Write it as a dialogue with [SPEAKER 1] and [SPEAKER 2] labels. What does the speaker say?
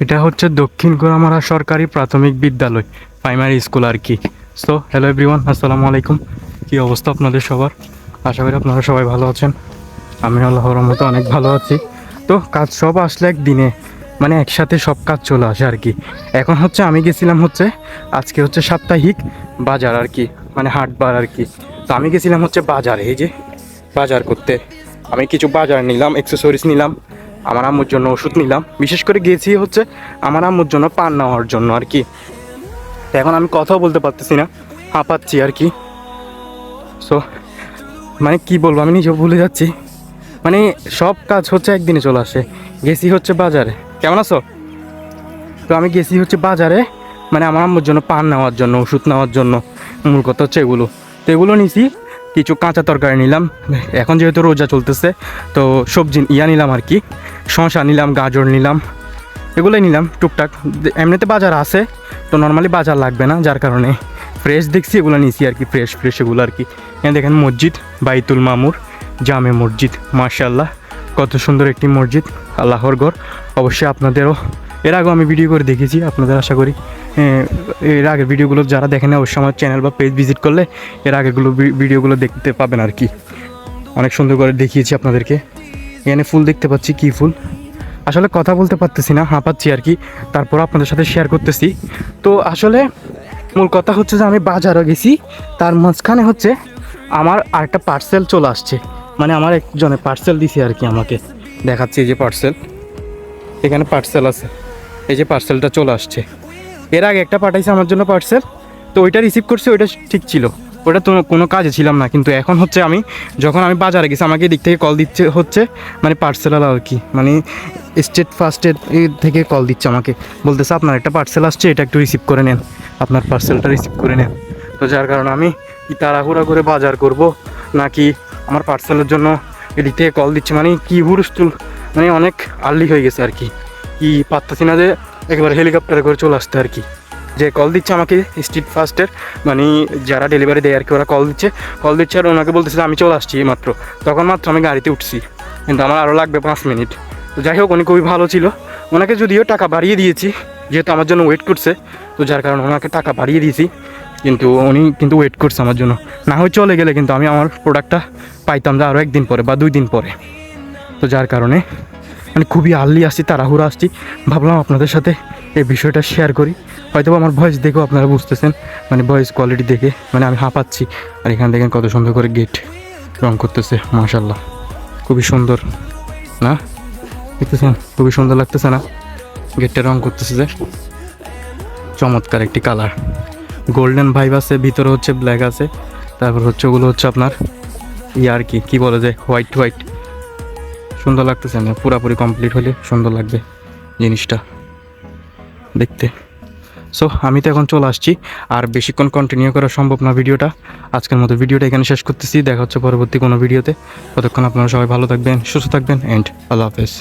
[SPEAKER 1] এটা হচ্ছে দক্ষিণ গোরামারা সরকারি প্রাথমিক বিদ্যালয় প্রাইমারি স্কুল আর কি। সো হ্যালো এভরিওয়ান আসসালামু আলাইকুম। কী অবস্থা আপনাদের সবার? আশা করি আপনারা সবাই ভালো আছেন। আমি আল্লাহর মতো অনেক ভালো আছি। তো, কাজ সব আসলে একদিনে মানে একসাথে সব কাজ চলে আসে আর কি। এখন হচ্ছে আমি গেছিলাম হচ্ছে, আজকে হচ্ছে সাপ্তাহিক বাজার আর কি মানে হাটবার আর কি। তো আমি গেছিলাম হচ্ছে বাজারে, এই যে বাজার করতে। আমি কিছু বাজার নিলাম অ্যাক্সেসরিজ নিলাম। আমার আম্মুর জন্য ওষুধ নিলাম। বিশেষ করে গেছি হচ্ছে আমার আম্মুর জন্য পান নেওয়ার জন্য আর কি। এখন আমি কথাও বলতে পারতেছি না, হাঁপাচ্ছি আর কি। সো মানে কি বলব, আমি নিজেও ভুলে যাচ্ছি। মানে সব কাজ হচ্ছে একদিনে চলে আসে। গেছি হচ্ছে বাজারে। কেমন আছো? তো আমি গেছি হচ্ছে বাজারে মানে আমার আম্মুর জন্য পান নেওয়ার জন্য, ওষুধ নেওয়ার জন্য। মূল কথা হচ্ছে এগুলো। তো এগুলো নিছি কিছু কাঁচা তরকারি নিলাম। এখন যেহেতু রোজা চলতেছে, তো সবজি ইয়া নিলাম আর কি। শশা নিলাম, গাজর নিলাম, এগুলোই নিলাম টুকটাক। এমনিতে বাজার আছে, তো নর্মালি বাজার লাগবে না, যার কারণে ফ্রেশ দেখছি, এগুলো নিছি আর কি ফ্রেশ ফ্রেশ এগুলো আর কি। এখানে দেখেন মসজিদ, বাইতুল মামুর, জামে মসজিদ মার্শাল্লাহ কত সুন্দর একটি মসজিদ, আল্লাহর ঘর। অবশ্যই আপনাদেরও এর আগেও আমি ভিডিও করে দেখেছি আপনাদের আশা করি। এর আগের ভিডিওগুলো যারা দেখেন অবশ্যই আমার চ্যানেল বা পেজ ভিজিট করলে এর আগেগুলো ভিডিওগুলো দেখতে পাবেন আর কি। অনেক সুন্দর করে দেখিয়েছি আপনাদেরকে। এখানে ফুল দেখতে পাচ্ছি, কী ফুল? আসলে কথা বলতে পারতেছি না, হাঁপাচ্ছি আর কি। তারপর আপনাদের সাথে শেয়ার করতেছি। তো আসলে মূল কথা হচ্ছে যে আমি বাজারে গেছি, তার মাঝখানে হচ্ছে আমার আরেকটা পার্সেল চলে আসছে। মানে আমার একজনে পার্সেল দিছে আর কি আমাকে। দেখাচ্ছি যে পার্সেল এখানে পার্সেল আছে। এই যে পার্সেলটা চলে আসছে। এর আগে একটা পাঠাইছে আমার জন্য পার্সেল তো ওইটা রিসিভ করছে, ওইটা ঠিক ছিল। ওটা তো কোনো কাজে ছিলাম না, কিন্তু এখন হচ্ছে আমি যখন আমি বাজারে গেছি, আমাকে এদিক থেকে কল দিচ্ছে, হচ্ছে মানে পার্সেলার আর কি মানে স্টেট ফার্স্টের থেকে কল দিচ্ছে আমাকে। বলতেছে, আপনার একটা পার্সেল আসছে, এটা একটু রিসিভ করে নেন। আপনার পার্সেলটা রিসিভ করে নেন। তো যার কারণে আমি কি তাড়াহুড়া করে বাজার করব, নাকি আমার পার্সেলের জন্য এদিক থেকে কল দিচ্ছে? মানে কি হুরুস্তুল মানে অনেক আর্লি হয়ে গেছে আর কি। কি পারতাছি না যে একেবারে হেলিকপ্টারে করে চলে আসতে আর কি। যে কল দিচ্ছে আমাকে স্ট্রিট ফাস্টের মানে যারা ডেলিভারি দেয় আর কি, ওরা কল দিচ্ছে। কল দিচ্ছে আর ওনাকে বলতেছে আমি চলে আসছি মাত্র তখন মাত্র আমি গাড়িতে উঠছি। কিন্তু আমার আরও লাগবে পাঁচ মিনিট। তো যাই হোক, উনি খুবই ভালো ছিল। ওনাকে যদিও টাকা বাড়িয়ে দিয়েছি, যেহেতু আমার জন্য ওয়েট করছে, তো যার কারণে ওনাকে টাকা বাড়িয়ে দিয়েছি। কিন্তু উনি কিন্তু ওয়েট করছে আমার জন্য। না হয় চলে গেলে কিন্তু আমি আমার প্রোডাক্টটা পাইতাম যে আরও একদিন পরে বা দুই দিন পরে। তো যার কারণে মানে খুবই আর্লি আসছি, তাড়াহুড়ো আসছি। ভাবলাম আপনাদের সাথে এই বিষয়টা শেয়ার করি। হয়তো আমার ভয়েস দেখেও আপনারা বুঝতেছেন মানে ভয়েস কোয়ালিটি দেখে মানে আমি হাঁপাচ্ছি। আর এখান দেখেন কত সুন্দর করে গেট রং করতেছে মাশাল্লাহ খুবই সুন্দর, না? দেখতেছেন? খুবই সুন্দর লাগতেছে না? গেটটা রং করতেছে যে। চমৎকার একটি কালার গোল্ডেন ভাইব আছে, ভিতরে হচ্ছে ব্ল্যাক আছে। তারপর হচ্ছে ওগুলো হচ্ছে আপনার ইয়ে আর কি? কী বলে যে? হোয়াইট হোয়াইট সুন্দর লাগতেছে না, পুরাপুরি কমপ্লিট হলে সুন্দর লাগবে জিনিসটা দেখতে। সো আমি তো এখন চলে আসছি, আর বেশিক্ষণ কন্টিনিউ করা সম্ভব না ভিডিওটা। আজকের মতো ভিডিওটা এখানে শেষ করতেছি, দেখা হচ্ছে পরবর্তী কোনো ভিডিওতে। ততক্ষণ আপনারা সবাই ভালো থাকবেন, সুস্থ থাকবেন অ্যান্ড আল্লাহ হাফেজ।